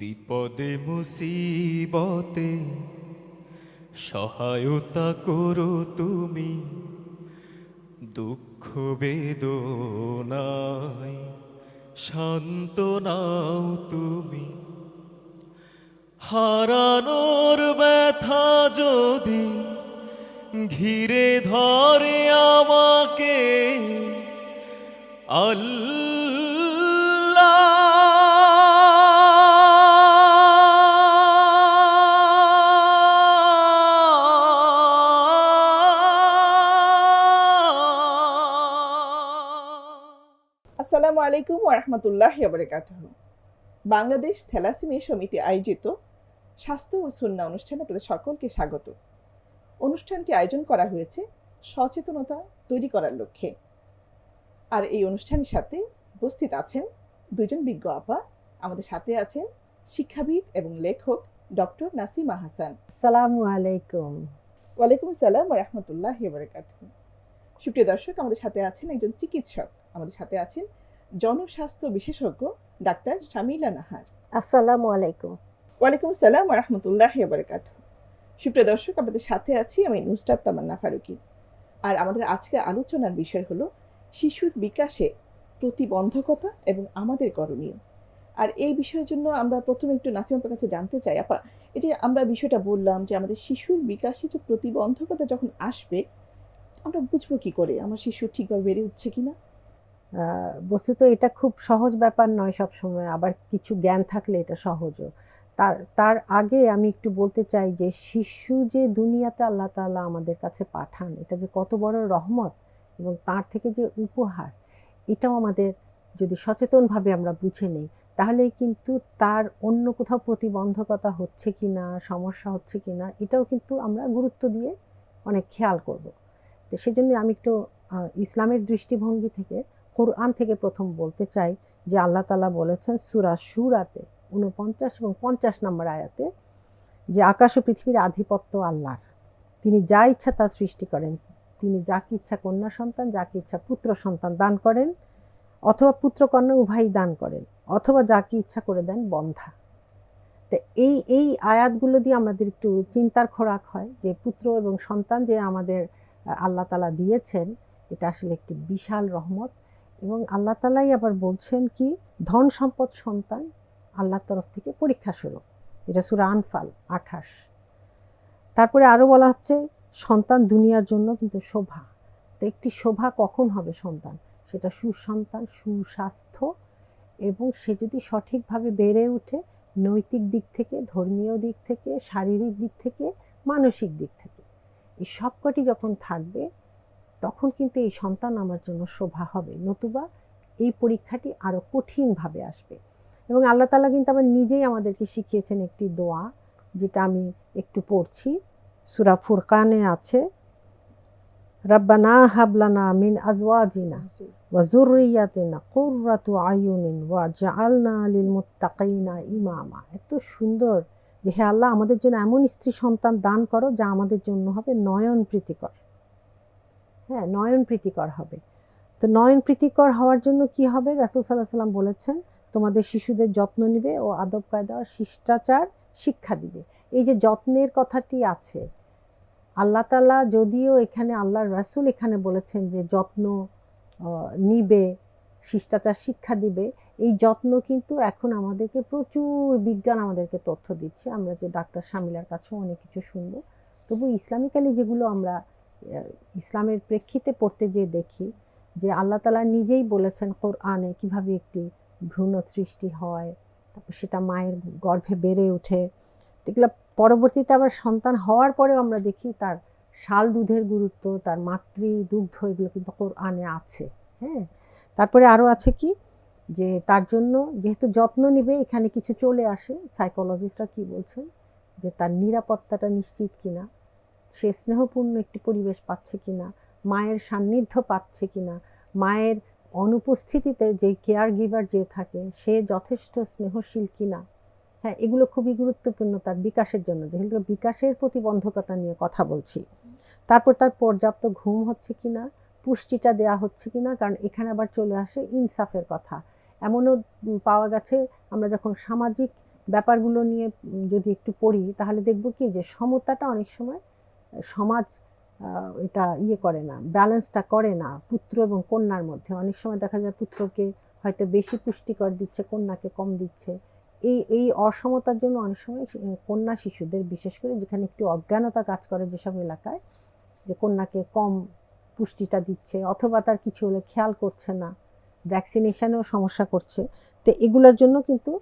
বিপদে, মুসিবতে সহায়তা করো তুমি। দুঃখ, বেদনায় শান্ত নাও তুমি। হারানোর ব্যথা যদি ঘিরে ধরে আমাকে, আল্লাহ আলাইকুম ওরহমতুল্লাহ বারকাতুহ বাংলাদেশ থ্যালাসেমিয়া সমিতি আয়োজিত স্বাস্থ্য ও সুন্না অনুষ্ঠানে আপনাদের সকলকে স্বাগত। অনুষ্ঠানটি আয়োজন করা হয়েছে সচেতনতা তৈরি করার লক্ষ্যে। আর এই অনুষ্ঠানের সাথে উপস্থিত আছেন দুজন বিজ্ঞ আপা আমাদের সাথে আছেন শিক্ষাবিদ এবং লেখক ডক্টর নাসিমা হাসান। আসসালামু আলাইকুম। ওয়ালাইকুম আসসালাম রহমতুল্লাহ বারকাতুহ সুপ্রিয় দর্শক আমাদের সাথে আছেন একজন চিকিৎসক আমাদের সাথে আছেন জনস্বাস্থ্য বিশেষজ্ঞ ডাক্তার শামিলা নাহার। আসসালামু আলাইকুম। ওয়ালাইকুম আসসালাম রহমতুল্লাহ বারকাত সুপ্রিয় দর্শক আমাদের সাথে আছি আমি নুসরাত তামান্না ফারুকি। আর আমাদের আজকে আলোচনার বিষয় হলো শিশুর বিকাশে প্রতিবন্ধকতা এবং আমাদের করণীয়। আর এই বিষয়ের জন্য আমরা প্রথমে একটু নাসিমার কাছে জানতে চাই। আপা এই যে আমরা বিষয়টা বললাম যে আমাদের শিশুর বিকাশে যে প্রতিবন্ধকতা যখন আসবে আমরা বুঝব কি করে? আমার শিশু ঠিকভাবে বেড়ে উঠছে কিনা? বস্তুত এটা খুব সহজ ব্যাপার নয় সব সময় আবার কিছু জ্ঞান থাকলে এটা সহজও। তার তার আগে আমি একটু বলতে চাই যে শিশু যে দুনিয়াতে আল্লাহ তাআলা আমাদের কাছে পাঠান, এটা যে কত বড় রহমত এবং তার থেকে যে উপহার, এটাও আমাদের যদি সচেতনভাবে আমরা বুঝে নেই, তাহলে কিন্তু তার অন্য কোথাও প্রতিবন্ধকতা হচ্ছে কি না সমস্যা হচ্ছে কি না এটাও কিন্তু আমরা গুরুত্ব দিয়ে অনেক খেয়াল করব। তো সেজন্য আমি একটু ইসলামের দৃষ্টিভঙ্গি থেকে কোরআন থেকে প্রথম বলতে চাই যে আল্লাহ তালা বলেছেন সুরা সুরাতে উনপঞ্চাশ এবং পঞ্চাশ নম্বর আয়াতে যে আকাশ ও পৃথিবীর আধিপত্য আল্লাহর। তিনি যা ইচ্ছা তা সৃষ্টি করেন। তিনি যাকে ইচ্ছা কন্যা সন্তান, যাকে ইচ্ছা পুত্র সন্তান দান করেন অথবা পুত্র কন্যা উভয়ই দান করেন অথবা যাকে ইচ্ছা করে দেন বন্ধা। তো এই এই আয়াতগুলো দিয়ে আমাদের একটু চিন্তার খোরাক হয় যে পুত্র এবং সন্তান যে আমাদের আল্লাহ তালা দিয়েছেন, এটা আসলে একটি বিশাল রহমত। এবং আল্লাহ তালাই আবার বলছেন কি, ধন সম্পদ সন্তান আল্লাহর তরফ থেকে পরীক্ষা স্বরূপ। এটা সুরা আনফাল, আঠাশ। তারপরে আরও বলা হচ্ছে, সন্তান দুনিয়ার জন্য কিন্তু শোভা। তো একটি শোভা কখন হবে সন্তান? সেটা সুসন্তান, সুস্বাস্থ্য এবং সে যদি সঠিকভাবে বেড়ে ওঠে, নৈতিক দিক থেকে, ধর্মীয় দিক থেকে, শারীরিক দিক থেকে, মানসিক দিক থেকে। এই সবকটি যখন থাকবে তখন কিন্তু এই সন্তান আমার জন্য শোভা হবে। নতুবা এই পরীক্ষাটি আরও কঠিনভাবে আসবে। এবং আল্লাহ তালা কিন্তু আবার নিজেই আমাদেরকে শিখিয়েছেন একটি দোয়া, যেটা আমি একটু পড়ছি। সুরা ফুরকানে আছে, রব্বানা হাবলানা মিন আজওয়াজিনা ওয়া যুররিয়াতিনা কুররাতু আয়ুনিন ওয়া জাআলনা লিল মুত্তাকিনা ইমামা। এত সুন্দর যে, হে আল্লাহ, আমাদের জন্য এমন স্ত্রী সন্তান দান করো যা আমাদের জন্য হবে নয়ন প্রীতিকর হ্যাঁ নয়ন প্রীতিকর হবে। তো নয়ন প্রীতিকর হওয়ার জন্য কি হবে? রাসুল সাল্লাহ সাল্লাম বলেছেন, তোমাদের শিশুদের যত্ন নিবে ও আদব কায়দা, শিষ্টাচার, শিক্ষা দিবে। এই যে যত্নের কথাটি আছে, আল্লাহ তালা যদিও এখানে, আল্লাহর রাসূল এখানে বলেছেন যে যত্ন নিবে, শিষ্টাচার, শিক্ষা দিবে, এই যত্ন কিন্তু এখন আমাদেরকে প্রচুর বিজ্ঞান আমাদেরকে তথ্য দিচ্ছে। আমরা যে ডাক্তার শামিলার কাছেও অনেক কিছু শুনব। তবু ইসলামিক্যালি যেগুলো আমরা ইসলামের প্রেক্ষিতে পড়তে যে দেখি যে আল্লাহ তালা নিজেই বলেছেন কোরআনে কীভাবে একটি ভ্রূণ সৃষ্টি হয়, তারপর সেটা মায়ের গর্ভে বেড়ে ওঠে। এগুলো পরবর্তীতে আবার সন্তান হওয়ার পরেও আমরা দেখি তার শাল দুধের গুরুত্ব, তার মাতৃ দুগ্ধ এগুলো কিন্তু কোরআনে আছে হ্যাঁ? তারপরে আরও আছে কি যে তার জন্য যেহেতু যত্ন নিবে, এখানে কিছু চলে আসে। সাইকোলজিস্টরা কি বলছেন? যে তার নিরাপত্তাটা নিশ্চিত কিনা। সে স্নেহপূর্ণ একটি পরিবেশ পাচ্ছে কিনা, মায়ের সান্নিধ্য পাচ্ছে কি না মায়ের অনুপস্থিতিতে যে কেয়ার গিভার যে থাকে, সে যথেষ্ট স্নেহশীল কি না হ্যাঁ এগুলো খুবই গুরুত্বপূর্ণ তার বিকাশের জন্য। যেহেতু বিকাশের প্রতিবন্ধকতা নিয়ে কথা বলছি, তারপর তার পর্যাপ্ত ঘুম হচ্ছে কি না পুষ্টিটা দেয়া হচ্ছে কি না কারণ এখানে আবার চলে আসে ইনসাফের কথা। এমনও পাওয়া গেছে, আমরা যখন সামাজিক ব্যাপারগুলো নিয়ে যদি একটু পড়ি, তাহলে দেখব কি যে সমতাটা অনেক সময় সমাজ এটা ইয়ে করে না, ব্যালেন্সটা করে না। পুত্র এবং কন্যার মধ্যে অনেক সময় দেখা যায় পুত্রকে হয়তো বেশি পুষ্টিকর দিচ্ছে, কন্যাকে কম দিচ্ছে। এই এই অসমতার জন্য অনেক সময় কন্যা শিশুদের, বিশেষ করে যেখানে একটু অজ্ঞানতা কাজ করে যেসব এলাকায়, যে কন্যাকে কম পুষ্টিটা দিচ্ছে অথবা তার কিছু হলে খেয়াল করছে না ভ্যাকসিনেশানেও সমস্যা করছে, তো এগুলোর জন্য কিন্তু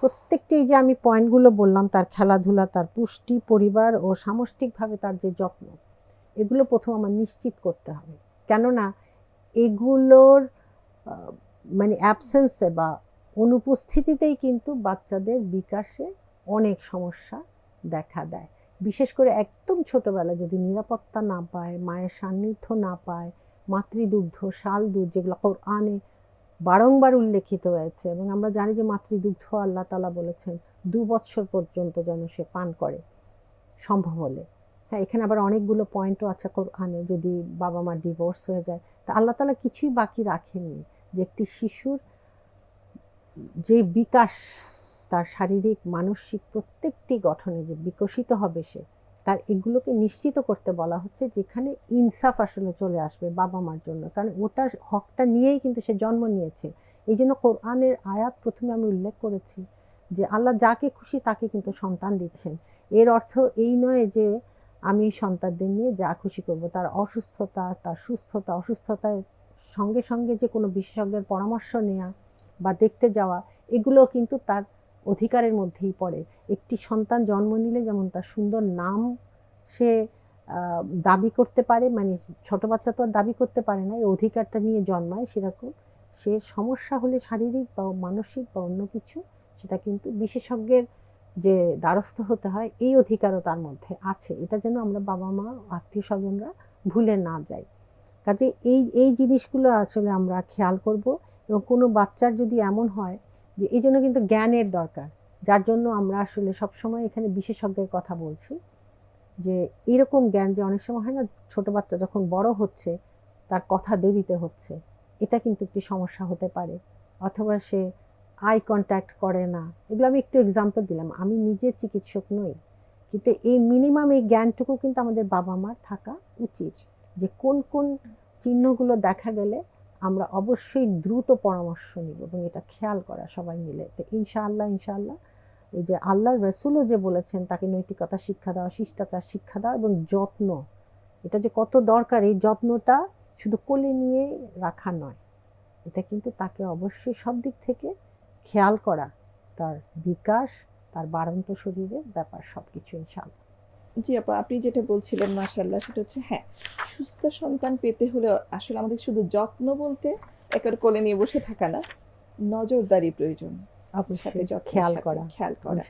প্রত্যেকটি যে আমি পয়েন্টগুলো বললাম, তার খেলাধুলা, তার পুষ্টি, পরিবার ও সামষ্টিকভাবে তার যে যত্ন, এগুলো প্রথম আমার নিশ্চিত করতে হবে। কেননা এগুলোর মানে অ্যাবসেন্সে বা অনুপস্থিতিতেই কিন্তু বাচ্চাদের বিকাশে অনেক সমস্যা দেখা দেয়। বিশেষ করে একদম ছোটবেলায় যদি নিরাপত্তা না পায়, মায়ের সান্নিধ্য না পায়, মাতৃদুগ্ধ, শাল দুধ যেগুলো কোরআনে বারংবার উল্লেখিত হয়েছে এবং আমরা জানি যে মাতৃদুগ্ধ আল্লাহ তালা বলেছেন, দু বৎসর পর্যন্ত যেন সে পান করে। সম্ভব হলে। হ্যাঁ এখানে আবার অনেকগুলো পয়েন্টও আছে কোরআনে, যদি বাবা মা ডিভোর্স হয়ে যায়। তা আল্লাহ তালা কিছুই বাকি রাখেননি যে একটি শিশুর যে বিকাশ, তার শারীরিক, মানসিক প্রত্যেকটি গঠনে যে বিকশিত হবে সে তার এগুলোকে নিশ্চিত করতে বলা হচ্ছে যেখানে ইনসাফ আসলে চলে আসবে বাবা মার জন্য। কারণ ওটার হকটা নিয়েই কিন্তু সে জন্ম নিয়েছে। এই জন্য কোরআনের আয়াত প্রথমে আমি উল্লেখ করেছি যে আল্লাহ যাকে খুশি তাকে কিন্তু সন্তান দিচ্ছেন। এর অর্থ এই নয় যে আমি এই সন্তানদের নিয়ে যা খুশি করব, তার অসুস্থতা, তার সুস্থতা অসুস্থতার সঙ্গে সঙ্গে যে কোনো বিশেষজ্ঞের পরামর্শ নেওয়া বা দেখতে যাওয়া এগুলো কিন্তু তার অধিকারের মধ্যেই পড়ে। একটি সন্তান জন্ম নিলে যেমন তার সুন্দর নাম সে দাবি করতে পারে মানে ছোট বাচ্চা তো আর দাবি করতে পারে না, এই অধিকারটা নিয়ে জন্মায় সেরকম, সে সমস্যা হলে শারীরিক বা মানসিক বা অন্য কিছু, সেটা কিন্তু বিশেষজ্ঞের যে দ্বারস্থ হতে হয়, এই অধিকারও তার মধ্যে আছে। এটা যেন আমরা বাবা মা, আত্মীয় স্বজনরা ভুলে না যাই। কাজে এই এই জিনিসগুলো আসলে আমরা খেয়াল করব এবং কোনো বাচ্চার যদি এমন হয় যে এই জন্য কিন্তু জ্ঞানের দরকার। যার জন্য আমরা আসলে সবসময় এখানে বিশেষজ্ঞের কথা বলছি। যে এরকম জ্ঞান যে অনেক সময় হয় না, ছোট বাচ্চা যখন বড় হচ্ছে, তার কথা দেরিতে হচ্ছে। এটা কিন্তু একটি সমস্যা হতে পারে। অথবা সে আই কন্ট্যাক্ট করে না। এগুলো আমি একটু এক্সাম্পল দিলাম। আমি নিজে চিকিৎসক নই। কিন্তু এই মিনিমাম এই জ্ঞানটুকু কিন্তু আমাদের বাবা মার থাকা উচিত। যে কোন কোন চিহ্নগুলো দেখা গেলে আমরা অবশ্যই দ্রুত পরামর্শ নিব এবং এটা খেয়াল করা সবাই মিলে। তো ইনশাআল্লাহ ইনশাআল্লাহ এই যে আল্লাহর রসুলও যে বলেছেন তাকে নৈতিকতা শিক্ষা দেওয়া, শিষ্টাচার শিক্ষা দেওয়া এবং যত্ন, এটা যে কত দরকার এই যত্নটা শুধু কোলে নিয়ে রাখা নয়, এটা কিন্তু তাকে অবশ্যই সব দিক থেকে খেয়াল করা, তার বিকাশ, তার বাড়ন্ত শরীরের ব্যাপার সব কিছু ইনশাআল্লাহ। জি আপা আপনি যেটা বলছিলেন মাশাল্লাহ সেটা হচ্ছে হ্যাঁ সুস্থ সন্তান পেতে হলে আসলে আমাদের শুধু যত্ন বলতে একের কোলে নিয়ে বসে থাকা না নজরদারি প্রয়োজন। আপনার সাথে খেয়াল করা খেয়াল করা।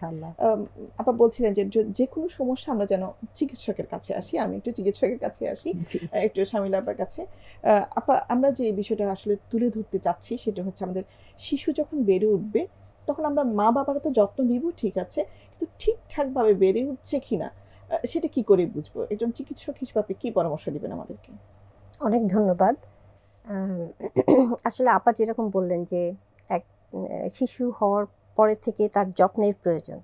আপা বলছিলেন যে যে কোনো সমস্যা আমরা যেন চিকিৎসকের কাছে আসি আমি একটু চিকিৎসকের কাছে আসি একটু শামিলা আপার কাছে। আপা আমরা যে বিষয়টা আসলে তুলে ধরতে চাচ্ছি সেটা হচ্ছে আমাদের শিশু যখন বেড়ে উঠবে তখন আমরা মা বাবারা তো যত্ন নিব ঠিক আছে কিন্তু ঠিকঠাকভাবে বেড়ে উঠছে কিনা সেটা কি করে বুঝব? একজন চিকিৎসক হিসেবে আপনি কি পরামর্শ দিবেন আমাদেরকে? অনেক ধন্যবাদ। আসলে আপা যেরকম বললেন যে এক শিশু হওয়ার পরে থেকে তার যত্নের প্রয়োজন।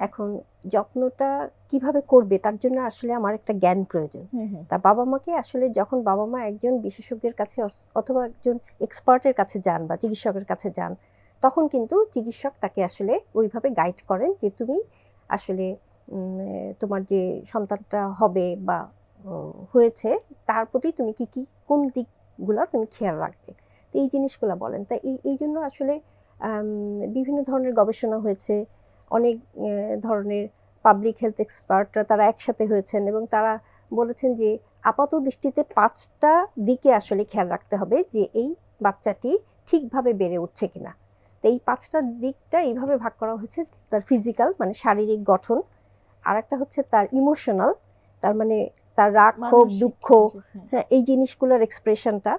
এখন যত্নটা কীভাবে করবে তার জন্য আসলে আমার একটা জ্ঞান প্রয়োজন। তা বাবা মাকে আসলে যখন বাবা মা একজন বিশেষজ্ঞের কাছে অথবা একজন এক্সপার্টের কাছে যান বা চিকিৎসকের কাছে যান তখন কিন্তু চিকিৎসক তাকে আসলে ওইভাবে গাইড করেন যে তুমি আসলে তোমার যে সন্তানটা হবে বা হয়েছে, তার প্রতি তুমি কি কি, কোন দিকগুলো তুমি খেয়াল রাখবে? তো এই জিনিসগুলো বলেন। তা এই এই জন্য আসলে বিভিন্ন ধরনের গবেষণা হয়েছে। অনেক ধরনের পাবলিক হেলথ এক্সপার্টরা তারা একসাথে হয়েছেন এবং তারা বলেছেন যে আপাত দৃষ্টিতে পাঁচটা দিকে আসলে খেয়াল রাখতে হবে যে এই বাচ্চাটি ঠিকভাবে বেড়ে উঠছে কিনা। তো এই পাঁচটা দিকটা এইভাবে ভাগ করা হয়েছে, তার ফিজিক্যাল মানে শারীরিক গঠন আর একটা হচ্ছে তার ইমোশনাল তার মানে তার রাগ ক্ষোভ দুঃখ হ্যাঁ। হ্যাঁ এই জিনিসগুলোর এক্সপ্রেশনটা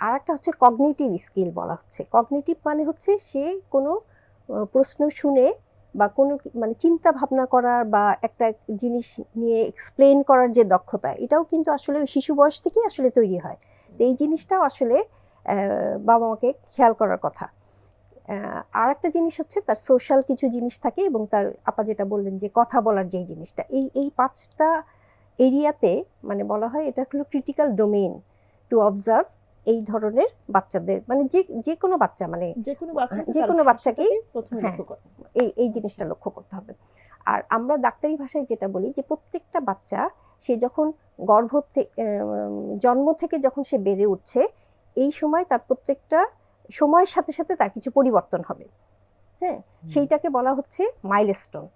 আর একটা হচ্ছে কগনিটিভ স্কিল বলা হচ্ছে। কগনিটিভ মানে হচ্ছে সে কোনো প্রশ্ন শুনে বা কোনো মানে চিন্তা ভাবনা করার বা একটা জিনিস নিয়ে এক্সপ্লেন করার যে দক্ষতা এটাও কিন্তু আসলে ওই শিশু বয়স থেকেই আসলে তৈরি হয়। তো এই জিনিসটাও আসলে বাবা মাকে খেয়াল করার কথা। আর একটা জিনিস হচ্ছে তার সোশ্যাল কিছু জিনিস থাকে এবং তার আপা যেটা বললেন যে কথা বলার যে জিনিসটা এই এই পাঁচটা এরিয়াতে মানে বলা হয় এটা হলো ক্রিটিক্যাল ডোমেইন টু অবজার্ভ এই ধরনের বাচ্চাদের মানে যে যে কোনো বাচ্চা মানে যে কোনো বাচ্চা যে কোনো বাচ্চাকেই হ্যাঁ। এই এই জিনিসটা লক্ষ্য করতে হবে আর আমরা ডাক্তারি ভাষায় যেটা বলি যে প্রত্যেকটা বাচ্চা সে যখন গর্ভ থেকে জন্ম থেকে যখন সে বেড়ে উঠছে এই সময় তার প্রত্যেকটা সময়ের সাথে সাথে তার কিছু পরিবর্তন হবে। হ্যাঁ? সেইটাকে বলা হচ্ছে মাইলস্টোন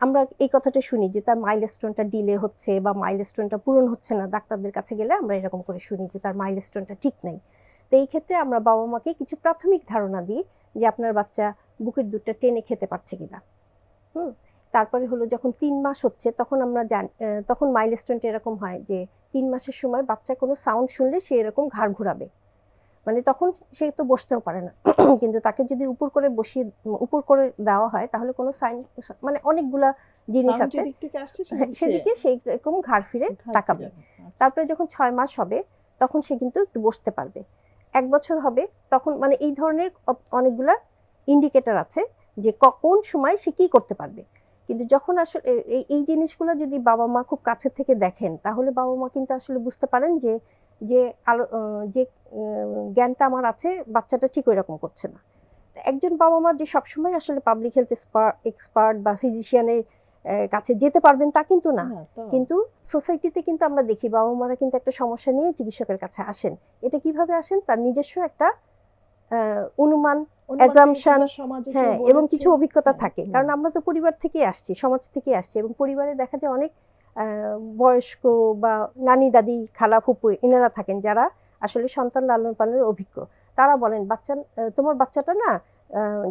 আমরা এই কথাটা শুনি যে তার মাইলস্টোনটা ডিলে হচ্ছে বা মাইলস্টোনটা পূরণ হচ্ছে না ডাক্তারদের কাছে গেলে আমরা এরকম করে শুনি যে তার মাইলস্টোনটা ঠিক নাই। তো এই ক্ষেত্রে আমরা বাবা মাকে কিছু প্রাথমিক ধারণা দিই যে আপনার বাচ্চা বুকের দুধটা টেনে খেতে পারছে কিনা। হুম? তারপরে হলো যখন তিন মাস হচ্ছে তখন আমরা জান তখন মাইলস্টোনটা এরকম হয় যে তিন মাসের সময় বাচ্চা কোনো সাউন্ড শুনলে সে এরকম ঘাড় ঘুরাবে। মানে তখন সে তো বসতেও পারে না। কিন্তু তাকে যদি উপর করে বসিয়ে উপর করে দেওয়া হয় তাহলে কোনো সাইন মানে অনেকগুলা জিনিস আছে। হ্যাঁ, সেদিকে সেই রকম ঘাড় ফিরে তাকাবে। আচ্ছা। তারপরে যখন ছয় মাস হবে তখন সে কিন্তু একটু বসতে পারবে। এক বছর হবে তখন মানে এই ধরনের অনেকগুলা ইন্ডিকেটর আছে যে কোন সময় সে কি করতে পারবে। কিন্তু যখন আসলে এই এই জিনিসগুলো যদি বাবা মা খুব কাছে থেকে দেখেন তাহলে বাবা মা কিন্তু আসলে বুঝতে পারেন যে যে আলো যে জ্ঞানটা আমার আছে বাচ্চাটা ঠিক ওই রকম করছে না। একজন বাবা মা যে সবসময় আসলে পাবলিক হেলথ এক্সপার্ট বা ফিজিশিয়ানের কাছে যেতে পারবেন তা কিন্তু না। হ্যাঁ, কিন্তু সোসাইটিতে কিন্তু আমরা দেখি বাবা মারা কিন্তু একটা সমস্যা নিয়ে চিকিৎসকের কাছে আসেন। এটা কীভাবে আসেন? তার নিজস্ব একটা আহ, অনুমান কেউ হ্যাঁ এবং কিছু অভিজ্ঞতা হ্যাঁ, থাকে। কারণ আমরা তো পরিবার থেকে আসছি সমাজ থেকে আসছি এবং পরিবারে দেখা যায় অনেক বয়স্ক বা নানি দাদি, খালা, ফুপু এনারা থাকেন যারা আসলে সন্তান লালন পালনের অভিজ্ঞ। তারা বলেন, বাচ্চা তোমার বাচ্চাটা না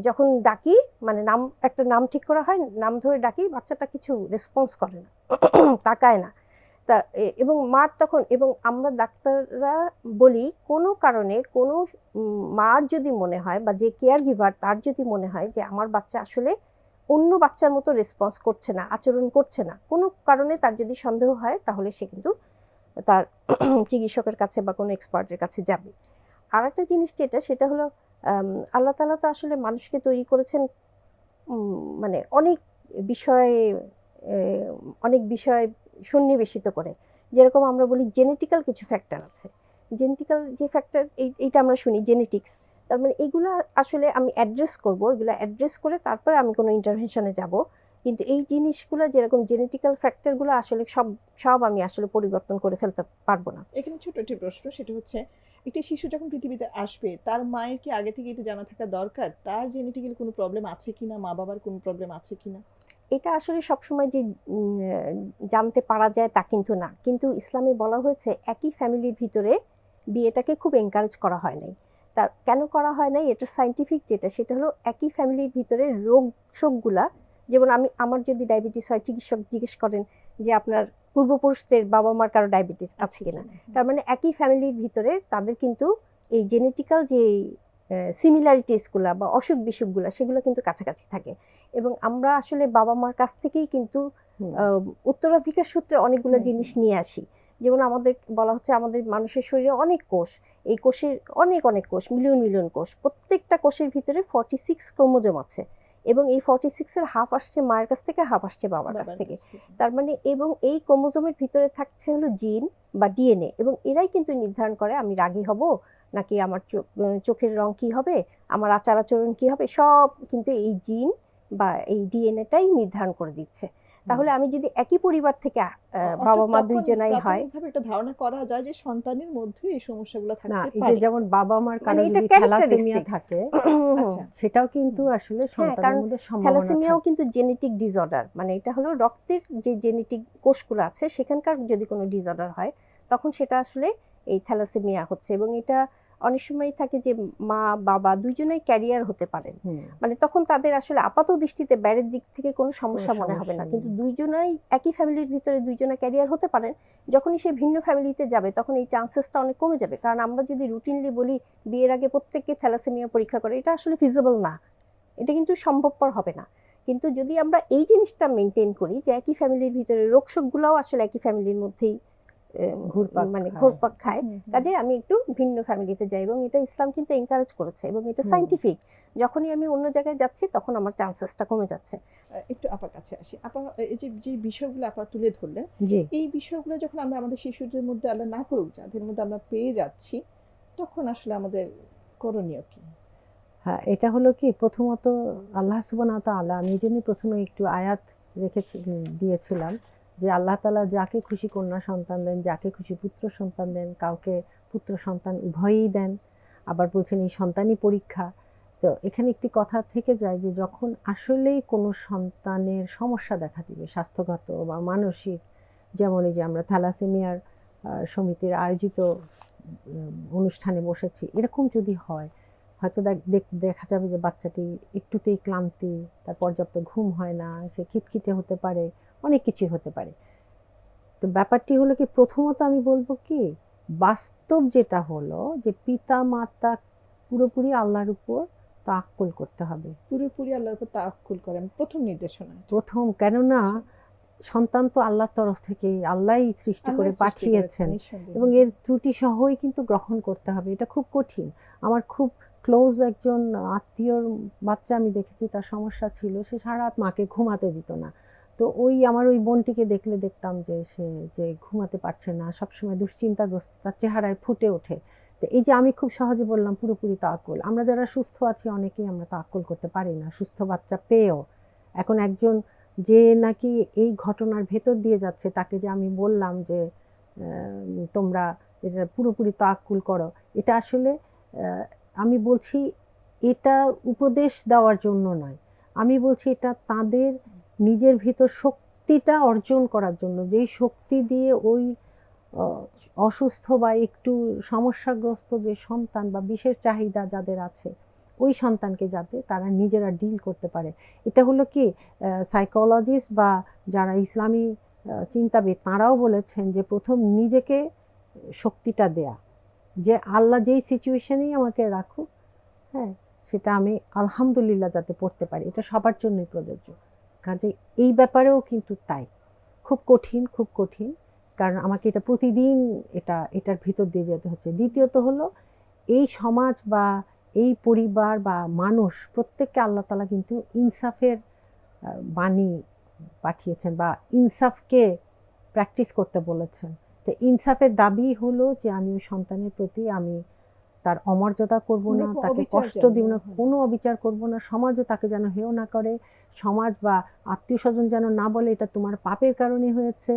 যখন ডাকি মানে নাম, একটা নাম ঠিক করা হয়, নাম ধরে ডাকি, বাচ্চাটা কিছু রেসপন্স করে না, তাকায় না। তা এবং মার তখন, এবং আমরা ডাক্তাররা বলি, কোনো কারণে কোনো মার যদি মনে হয় বা যে কেয়ার গিভার তার যদি মনে হয় যে, আমার বাচ্চা আসলে অন্য বাচ্চার মতো রেসপন্স করছে না, আচরণ করছে না। কোনো কারণে তার যদি সন্দেহ হয়, তাহলে সে কিন্তু তার চিকিৎসকের কাছে বা কোনো এক্সপার্টের কাছে যাবে। আর একটা জিনিস যেটা, সেটা হলো আল্লাহ তালা তো আসলে মানুষকে তৈরি করেছেন মানে অনেক বিষয়ে অনেক বিষয় সন্নিবেশিত করে। যেরকম আমরা বলি জেনেটিক্যাল কিছু ফ্যাক্টর আছে। জেনেটিক্যাল যে ফ্যাক্টর এইটা আমরা শুনি জেনেটিক্স তার মানে এগুলো আসলে আমি অ্যাড্রেস করব এগুলো অ্যাড্রেস করে তারপরে আমি কোনো ইন্টারভেনশনে যাব। কিন্তু এই জিনিসগুলো যেরকম জেনেটিক্যাল ফ্যাক্টরগুলো আসলে সব সব আমি আসলে পরিবর্তন করে ফেলতে পারব না। এখানে ছোট একটি প্রশ্ন সেটা হচ্ছে একটি শিশু যখন পৃথিবীতে আসবে তার মায়ের কি আগে থেকে এটা জানা থাকা দরকার? তার জেনেটিক্যাল কোনো প্রবলেম আছে কিনা? মা বাবার কোনো প্রবলেম আছে কিনা? এটা আসলে সবসময় যে জানতে পারা যায় তা কিন্তু না। কিন্তু ইসলামে বলা হয়েছে একই ফ্যামিলির ভিতরে বিয়েটাকে খুব এনকারেজ করা হয় নাই। তার কেন করা হয় নাই? এটা সাইন্টিফিক যেটা সেটা হলো একই ফ্যামিলির ভিতরে রোগ শোকগুলা। যেমন আমি আমার যদি ডায়াবেটিস হয় চিকিৎসক জিজ্ঞেস করেন যে আপনার পূর্বপুরুষদের বাবা মার কারও ডায়াবেটিস আছে কিনা? তার মানে একই ফ্যামিলির ভিতরে তাদের কিন্তু এই জেনেটিক্যাল যে সিমিলারিটিসগুলো বা অসুখ বিসুখগুলো সেগুলো কিন্তু কাছাকাছি থাকে। এবং আমরা আসলে বাবা মার কাছ থেকেই কিন্তু উত্তরাধিকার সূত্রে অনেকগুলো জিনিস নিয়ে আসি। যেমন আমাদের বলা হচ্ছে আমাদের মানুষের শরীরে অনেক কোষ। এই কোষের অনেক অনেক কোষ মিলিয়ন মিলিয়ন কোষ। প্রত্যেকটা কোষের ভিতরে ফর্টি সিক্স ক্রোমোজোম আছে। এবং এই ফর্টি সিক্সের হাফ আসছে মায়ের কাছ থেকে হাফ আসছে বাবার কাছ থেকে। তার মানে এবং এই ক্রোমোজোমের ভিতরে থাকছে হলো জিন বা ডিএনএ এবং এরাই কিন্তু নির্ধারণ করে আমি রাগী হব নাকি আমার চোখ চোখের রং কি হবে আমার আচার আচরণ কী হবে সব কিন্তু এই জিন বা এই ডিএনএটাই নির্ধারণ করে দিচ্ছে। তাহলে আমি যদি একই পরিবার থেকে বাবা মা দুইজনাই হয় একটা ধারণা করা যায় যে সন্তানের মধ্যে এই সমস্যাগুলো থাকতে পারে। যেমন বাবা মার মানে যদি থ্যালাসেমিয়া থাকে আচ্ছা। সেটাও কিন্তু আসলে সন্তানের হ্যাঁ, কারণ মধ্যে সম্ভাবনা থ্যালাসেমিয়াও কিন্তু জেনেটিক ডিসঅর্ডার মানে এটা হলো রক্তের যে জেনেটিক কোষগুলো আছে সেখানকার যদি কোনো ডিসঅর্ডার হয় তখন সেটা আসলে এই থ্যালাসেমিয়া হচ্ছে এবং এটা অনেক সময় থাকে যে মা বাবা দুইজনেই ক্যারিয়ার হতে পারেন। মানে তখন তাদের আসলে আপাত দৃষ্টিতে বাইরের দিক থেকে কোনো সমস্যা মনে হবে না। কিন্তু নেই। দুইজনাই একই ফ্যামিলির ভিতরে দুইজনে ক্যারিয়ার হতে পারেন যখনই সে ভিন্ন ফ্যামিলিতে যাবে তখন এই চান্সেসটা অনেক কমে যাবে। কারণ আমরা যদি রুটিনলি বলি বিয়ের আগে প্রত্যেককে থ্যালাসেমিয়া পরীক্ষা করে এটা আসলে ফিজিবল না। এটা কিন্তু সম্ভবপর হবে না। কিন্তু যদি আমরা এই জিনিসটা মেনটেন করি যে একই ফ্যামিলির ভিতরে রোগশোকগুলোও আসলে একই ফ্যামিলির মধ্যেই মানে খায়। ঘুরপাক খায়। কাজে আমি একটু ভিন্ন ফ্যামিলিতে যাই এবং এটা ইসলাম কিন্তু এনকারেজ করেছে এবং এটা। সাইন্টিফিক যখনই আমি অন্য জায়গায় যাচ্ছি তখন আমার চান্সেসটা কমে যাচ্ছে। একটু আপার কাছে আসি। আপা এই যে যে বিষয়গুলো আপা তুলে ধরলেন এই বিষয়গুলো যখন আমরা আমাদের শিশুদের মধ্যে আল্লাহ না করুক যাদের মধ্যে আমরা পেয়ে যাচ্ছি তখন আসলে আমাদের করণীয় কি? হ্যাঁ এটা হলো কি? প্রথমত আল্লাহ ওয়া তাআলা আমি এই জন্যই প্রথমে একটু আয়াত রেখেছি দিয়েছিলাম। যে আল্লাহ তালা যাকে খুশি কন্যা সন্তান দেন, যাকে খুশি পুত্র সন্তান দেন, কাউকে পুত্র সন্তান উভয়ই দেন, আবার বলছেন এই সন্তানই পরীক্ষা। তো এখানে একটি কথা থেকে যায় যে যখন আসলেই কোনো সন্তানের সমস্যা দেখা দিবে, স্বাস্থ্যগত বা মানসিক, যেমন এই যে আমরা থ্যালাসেমিয়ার সমিতির আয়োজিত অনুষ্ঠানে বসেছি, এরকম যদি হয়, হয়তো দেখ- যাবে যে বাচ্চাটি একটুতেই ক্লান্তি, তার পর্যাপ্ত ঘুম হয় না, সে খিটখিটে হতে পারে অনেক কিছুই হতে পারে। তো ব্যাপারটি হলো কি প্রথমত আমি বলব কি বাস্তব যেটা হলো যে পিতা মাতা পুরোপুরি আল্লাহর উপর তাক্কুল করতে হবে। পুরোপুরি আল্লাহর উপর তাক্কুল করেন প্রথম নির্দেশনা। প্রথম কেননা সন্তান তো আল্লাহর তরফ থেকে আল্লাহই সৃষ্টি করে পাঠিয়েছেন। এবং এর ত্রুটি সহই কিন্তু গ্রহণ করতে হবে এটা খুব কঠিন। আমার খুব ক্লোজ একজন আত্মীয়র বাচ্চা আমি দেখেছি তার সমস্যা ছিল সে সারা রাত মাকে ঘুমাতে দিত না। তো ওই আমার ওই বোনটিকে দেখলে দেখতাম যে সে যে ঘুমাতে পারছে না, সবসময় দুশ্চিন্তাগ্রস্ত, তার চেহারায় ফুটে ওঠে। তো এই যে আমি খুব সহজে বললাম পুরোপুরি তাক্কুল আমরা যারা সুস্থ আছি অনেকেই আমরা তাক্কুল করতে পারি না, সুস্থ বাচ্চা পেয়েও। এখন একজন যে নাকি এই ঘটনার ভেতর দিয়ে যাচ্ছে, তাকে যে আমি বললাম যে তোমরা এটা পুরোপুরি তাক্কুল করো, এটা আসলে আমি বলছি এটা উপদেশ দেওয়ার জন্য নয়। আমি বলছি এটা তাদের নিজের ভিতর শক্তিটা অর্জন করার জন্য, যেই শক্তি দিয়ে ওই অসুস্থ বা একটু সমস্যাগ্রস্ত যে সন্তান বা বিশেষ চাহিদা যাদের আছে, ওই সন্তানকে যাতে তারা নিজেরা ডিল করতে পারে। এটা হলো কি সাইকোলজিস্ট বা যারা ইসলামী চিন্তাবিদ, তাঁরাও বলেছেন যে প্রথম নিজেকে শক্তিটা দেয়া, যে আল্লাহ যেই সিচুয়েশনেই আমাকে রাখুক হ্যাঁ সেটা আমি আলহামদুলিল্লাহ যাতে পড়তে পারি। এটা সবার জন্যই প্রযোজ্য। কাজে এই ব্যাপারেও কিন্তু তাই। খুব কঠিন খুব কঠিন। কারণ আমাকে এটা প্রতিদিন এটা, এটার ভিতর দিয়ে যেতে হচ্ছে। দ্বিতীয়ত হলো, এই সমাজ বা এই পরিবার বা মানুষ, প্রত্যেককে আল্লাহ তালা কিন্তু ইনসাফের বাণী পাঠিয়েছেন বা ইনসাফকে প্র্যাকটিস করতে বলেছেন। তো ইনসাফের দাবি হলো যে, আমি ওই সন্তানের প্রতি আমি তার অমর্যাদা করব না তাকে কষ্ট দিব না কোনো অবিচার করব না সমাজও তাকে যেন হেও না করে সমাজ বা আত্মীয় স্বজন যেন না বলে এটা তোমার পাপের কারণে হয়েছে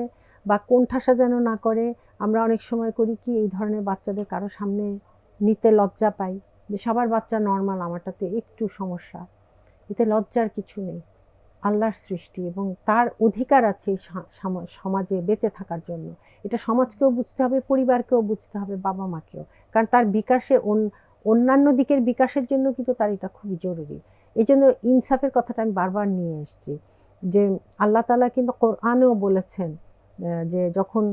বা কোণঠাসা যেন না করে। আমরা অনেক সময় করি কি এই ধরনের বাচ্চাদের কারও সামনে নিতে লজ্জা পাই। যে সবার বাচ্চা নর্মাল আমারটাতে একটু সমস্যা। এতে লজ্জার কিছু নেই। আল্লাহর সৃষ্টি এবং তার অধিকার আছে সমাজে বেঁচে থাকার জন্য। এটা সমাজকেও বুঝতে হবে, পরিবারকেও বুঝতে হবে বাবা মাকেও কারণ তার বিকাশে অন্যান্য দিকের বিকাশের জন্য কিন্তু তার এটা খুবই জরুরি। এই জন্য ইনসাফের কথাটা আমি বারবার নিয়ে এসেছি যে আল্লাহ তালা কিন্তু কোরআনেও বলেছেন যে যখন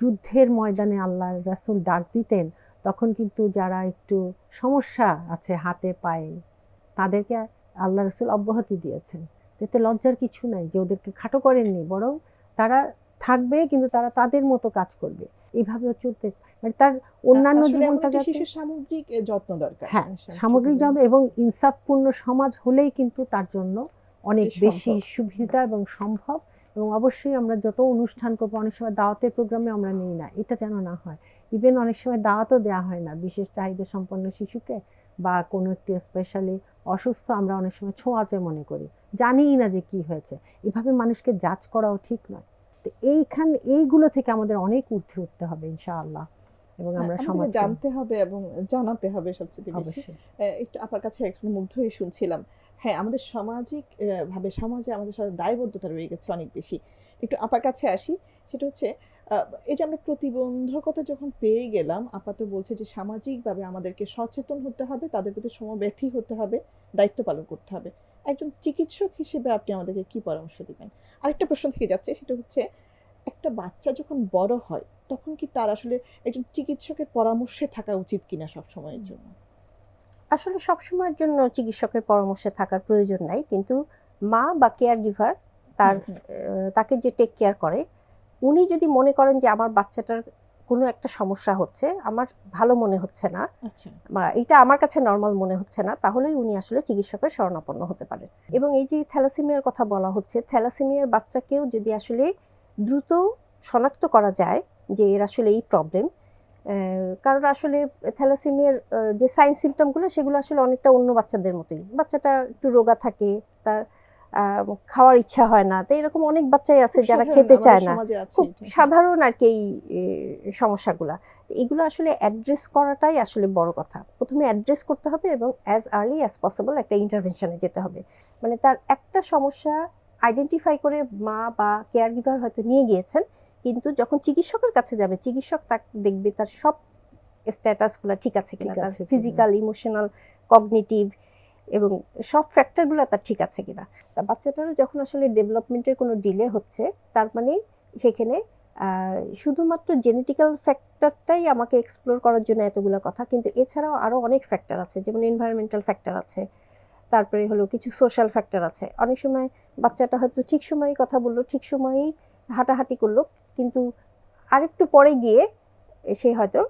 যুদ্ধের ময়দানে আল্লাহ রাসূল ডাক দিতেন, তখন কিন্তু যারা একটু সমস্যা আছে হাতে পায়ে তাদেরকে আল্লাহ রসুল অব্যাহতি দিয়েছেন। এতে লজ্জার কিছু নাই যে ওদেরকে খাটো করেননি বরং তারা থাকবে কিন্তু তারা তাদের মতো কাজ করবে। এইভাবেও চলতে মানে তার অন্যান্য জীবনটা সামগ্রিক যত্ন দরকার? হ্যাঁ সামগ্রিক যত্ন। এবং ইনসাফপূর্ণ সমাজ হলেই কিন্তু তার জন্য অনেক বেশি সুবিধা এবং সম্ভব এবং অবশ্যই আমরা যত অনুষ্ঠান করব অনেক সময় দাওয়াতের প্রোগ্রামে আমরা নিই না এটা যেন না হয়। ইভেন অনেক সময় দাওয়াতও দেওয়া হয় না বিশেষ চাহিদা সম্পন্ন শিশুকে বা কোনো একটি স্পেশালি অসুস্থ আমরা অনেক সময় ছোঁয়াচে মনে করি। জানিই না যে কি হয়েছে। এভাবে মানুষকে জাজ করাও ঠিক নয়। তো এইখান এইগুলো থেকে আমাদের অনেক ঊর্ধ্বে উঠতে হবে ইনশাআল্লাহ। এবং আমরা সমাজ জানতে হবে এবং জানাতে হবে সবচেয়ে বেশি। একটু আপনার কাছে একটু মুগ্ধ হয়ে শুনছিলাম। হ্যাঁ আমাদের সামাজিক ভাবে সমাজে আমাদের সাথে দায়বদ্ধতা রয়ে গেছে অনেক বেশি। একটু আপার কাছে আসি। সেটা হচ্ছে এই যে আমরা প্রতিবন্ধকতা যখন পেয়ে গেলাম আপাতত বলছে যে সামাজিকভাবে আমাদেরকে সচেতন হতে হবে তাদের প্রতি সমব্যথী হতে হবে দায়িত্ব পালন করতে হবে। একজন চিকিৎসক হিসেবে আপনি আমাদেরকে কি পরামর্শ দিবেন? আরেকটা প্রশ্ন থেকে যাচ্ছে সেটা হচ্ছে একটা বাচ্চা যখন বড় হয় তখন কি তার আসলে একজন চিকিৎসকের পরামর্শে থাকা উচিত কিনা সব সময়ের জন্য? আসলে সবসময়ের জন্য চিকিৎসকের পরামর্শে থাকার প্রয়োজন নাই কিন্তু মা বা কেয়ার গিভার তার তাকে যে টেক কেয়ার করে উনি যদি মনে করেন যে আমার বাচ্চাটার কোনো একটা সমস্যা হচ্ছে আমার ভালো মনে হচ্ছে না আচ্ছা। বা এটা আমার কাছে নর্মাল মনে হচ্ছে না তাহলেই উনি আসলে চিকিৎসকের শরণাপন্ন হতে পারেন। এবং এই যে থ্যালাসেমিয়ার কথা বলা হচ্ছে থ্যালাসেমিয়ার বাচ্চাকেও যদি আসলে দ্রুত শনাক্ত করা যায় যে এর আসলে এই প্রবলেম কারণ আসলে থ্যালাসেমিয়ার যে সাইন সিমটমগুলো সেগুলো আসলে অনেকটা অন্য বাচ্চাদের মতোই। বাচ্চাটা একটু রোগা থাকে তার খাওয়ার ইচ্ছা হয় না। তো এরকম অনেক বাচ্চাই আছে যারা খেতে চায় না। খুব সাধারণ আর কি এই সমস্যাগুলা। এগুলো আসলে অ্যাড্রেস করাটাই আসলে বড় কথা। প্রথমে অ্যাড্রেস করতে হবে এবং অ্যাজ আর্লি অ্যাজ পসিবল একটা ইন্টারভেনশনে যেতে হবে। মানে তার একটা সমস্যা আইডেন্টিফাই করে মা বা কেয়ার গিভার হয়তো নিয়ে গিয়েছেন কিন্তু যখন চিকিৎসকের কাছে যাবে চিকিৎসক তাকে দেখবে তার সব স্ট্যাটাসগুলো ঠিক আছে কিনা। ঠিক তার। ফিজিক্যাল ইমোশনাল কগনিটিভ এবং সব ফ্যাক্টরগুলো তার ঠিক আছে কিনা। তা বাচ্চাটারও যখন আসলে ডেভেলপমেন্টের কোনো ডিলে হচ্ছে, তার মানে সেখানে শুধুমাত্র জেনেটিক্যাল ফ্যাক্টরটাই আমাকে এক্সপ্লোর করার জন্য এতগুলো কথা, কিন্তু এছাড়াও আরও অনেক ফ্যাক্টর আছে, যেমন এনভায়রনমেন্টাল ফ্যাক্টর আছে, তারপরে হলো কিছু সোশ্যাল ফ্যাক্টর আছে। অনেক সময় বাচ্চাটা হয়তো ঠিক সময়ে কথা বলল, ঠিক সময়েই হাঁটাহাঁটি করল, কিন্তু আরেকটু পরে গিয়ে সে হয়তো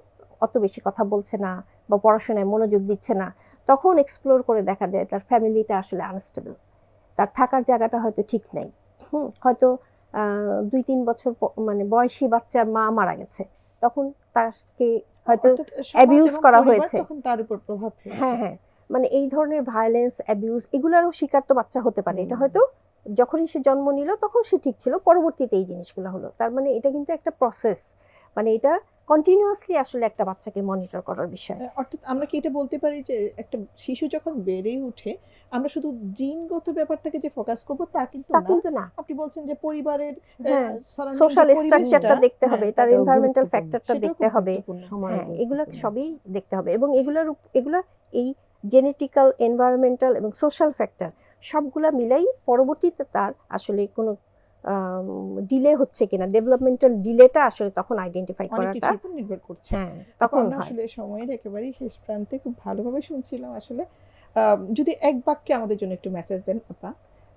অত বেশি কথা বলছে না বা পড়াশোনায় মনোযোগ দিচ্ছে না তখন এক্সপ্লোর করে দেখা যায় তার ফ্যামিলিটা আসলে আনস্টেবল তার থাকার জায়গাটা হয়তো ঠিক নেই। হুম হয়তো দুই তিন বছর মানে বয়সী বাচ্চার মা মারা গেছে তখন তাকে হয়তো এবং করা হয়েছে। তখন তার উপর প্রভাব হ্যাঁ হ্যাঁ মানে এই ধরনের ভায়োলেন্স অ্যাবিউজ এগুলোরও শিকার তো বাচ্চা হতে পারে। এটা হয়তো যখনই সে জন্ম নিল তখন সে ঠিক ছিল পরবর্তীতে এই জিনিসগুলো হলো। তার মানে এটা কিন্তু একটা প্রসেস মানে এটা কন্টিনিউয়াসলি আসলে একটা বাচ্চাকে মনিটর করার বিষয়। অর্থাৎ আমরা কি এটা বলতে পারি যে একটা শিশু যখন বেড়ে উঠে আমরা শুধু জিনগত ব্যাপারটাকে যে ফোকাস করব তা কিন্তু না। কিন্তু না। আপনি বলছেন যে পরিবারের হ্যাঁ, সোশ্যাল স্ট্রাকচারটা দেখতে হবে তার এনভায়রনমেন্টাল ফ্যাক্টরটা দেখতে হবে। হ্যাঁ। এগুলো সবই দেখতে হবে এবং এগুলোর এগুলো এই জেনেটিক্যাল এনভায়রনমেন্টাল এবং সোশ্যাল ফ্যাক্টর সবগুলা মিলাই পরবর্তীতে তার আসলে কোনো ডিলে হচ্ছে কিনা ডেভেলপমেন্টাল ডিলেটা আসলে তখন আইডেন্টিফাই করাটা কিছুর উপর নির্ভর করছে। হ্যাঁ তখন আসলে সময়ের একেবারেই শেষ প্রান্তে খুব ভালোভাবে শুনছিলাম আসলে। যদি এক বাক্যে আমাদের জন্য একটু মেসেজ দেন আপা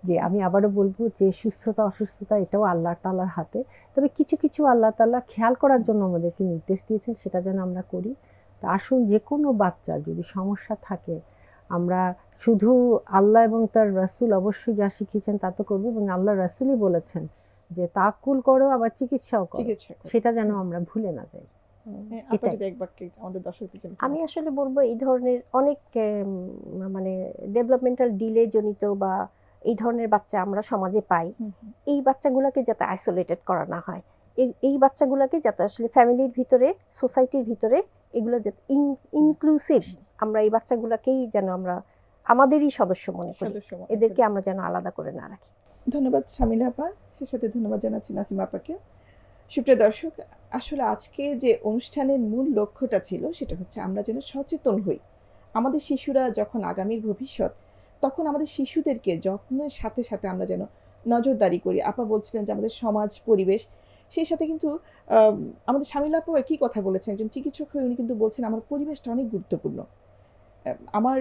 যে আমি আবারও বলব যে সুস্থতা অসুস্থতা এটাও আল্লাহ তালার হাতে। তবে কিছু কিছু আল্লাহ তাআলা খেয়াল করার জন্য আমাদেরকে নির্দেশ দিয়েছেন সেটা যেন আমরা করি। তা আসুন যে কোনো বাচ্চার যদি সমস্যা থাকে আমরা শুধু আল্লাহ এবং তার রাসূল অবশ্যই যা শিখিয়েছেন তা তো করব এবং আল্লাহ রাসূলই বলেছেন যে তাকুল করো আবার চিকিৎসাও করো। চিকিৎসা করে। সেটা যেন আমরা ভুলে না যাই। হ্যাঁ, আমি আসলে বলব এই ধরনের অনেক মানে ডেভেলপমেন্টাল ডিলে জনিত বা এই ধরনের বাচ্চা আমরা সমাজে পাই। এই বাচ্চাগুলোকে যাতে আইসোলেটেড করা না হয়। এই- এই বাচ্চাগুলোকে যাতে আসলে ফ্যামিলির ভিতরে সোসাইটির ভিতরে এগুলো যাতে ইনক্লুসিভ আমরা এই বাচ্চাগুলোকেই যেন আমরা আমাদেরই সদস্য মনে করি। এদেরকে আমরা যেন আলাদা করে না রাখি। ধন্যবাদ শামিলা আপা। সে সাথে ধন্যবাদ জানাচ্ছি নাসিমা আপাকে। সুপ্রিয় দর্শক আসলে আজকে যে অনুষ্ঠানের মূল লক্ষ্যটা ছিল সেটা হচ্ছে আমরা যেন সচেতন হই। আমাদের শিশুরা যখন আগামীর ভবিষ্যৎ তখন আমাদের শিশুদেরকে যত্নের সাথে সাথে আমরা যেন নজরদারি করি। আপা বলছিলেন যে আমাদের সমাজ পরিবেশ সেই সাথে কিন্তু আমাদের আপা একই কথা বলেছেন। একজন চিকিৎসক হয়ে উনি কিন্তু বলছেন আমার পরিবেশটা অনেক গুরুত্বপূর্ণ। আমার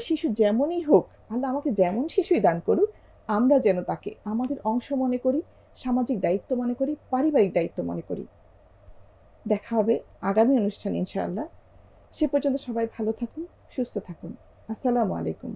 শিশু যেমনই হোক, আল্লাহ আমাকে যেমন শিশুই দান করুক, আমরা যেন তাকে আমাদের অংশ মনে করি, সামাজিক দায়িত্ব মনে করি, পারিবারিক দায়িত্ব মনে করি। দেখা হবে আগামী অনুষ্ঠান ইনশাআল্লাহ। সে পর্যন্ত সবাই ভালো থাকুন, সুস্থ থাকুন। আসসালামু আলাইকুম।